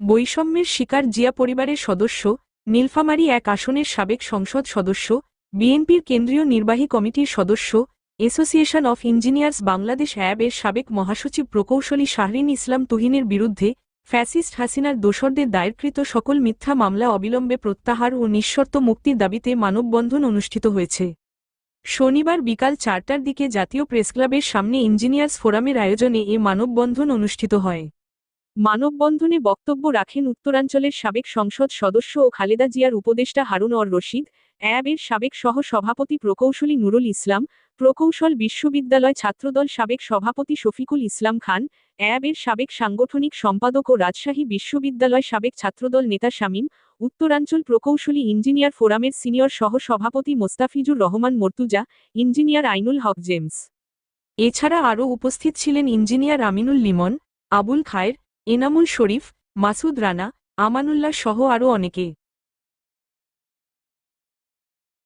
বৈষম্যের শিকার জিয়া পরিবারের সদস্য, নীলফামারী এক আসনের সাবেক সংসদ সদস্য, বিএনপির কেন্দ্রীয় নির্বাহী কমিটির সদস্য অ্যাসোসিয়েশন অফ ইঞ্জিনিয়ার্স বাংলাদেশ অ্যাব এর সাবেক মহাসচিব প্রকৌশলী শাহরিন ইসলাম তুহিনের বিরুদ্ধে ফ্যাসিস্ট হাসিনার দোসরদের দায়েরকৃত সকল মিথ্যা মামলা অবিলম্বে প্রত্যাহার ও নিঃশর্ত মুক্তির দাবিতে মানববন্ধন অনুষ্ঠিত হয়েছে। শনিবার বিকাল চারটার দিকে জাতীয় প্রেসক্লাবের সামনে ইঞ্জিনিয়ার্স ফোরামের আয়োজনে এ মানববন্ধন অনুষ্ঠিত হয়। মানববন্ধনে বক্তব্য রাখেন উত্তরাঞ্চলের সাবেক সংসদ সদস্য ও খালেদা জিয়ার উপদেষ্টা হারুন অর রশিদ, অ্যাবের সাবেক সহ সভাপতি প্রকৌশলী নুরুল ইসলাম, প্রকৌশল বিশ্ববিদ্যালয় ছাত্রদল সাবেক সভাপতি শফিকুল ইসলাম খান, অ্যাবের সাবেক সাংগঠনিক সম্পাদক ও রাজশাহী বিশ্ববিদ্যালয় সাবেক ছাত্রদল নেতা শামীম, উত্তরাঞ্চল প্রকৌশলী ইঞ্জিনিয়ার ফোরামের সিনিয়র সহ সভাপতি মোস্তাফিজুর রহমান মর্তুজা, ইঞ্জিনিয়ার আইনুল হক জেমস। এছাড়া আরও উপস্থিত ছিলেন ইঞ্জিনিয়ার আমিনুল লিমন, আবুল খায়ের এনামুল শরীফ মাসুদ রানা আমানুল্লাহ সহ আরও অনেকে।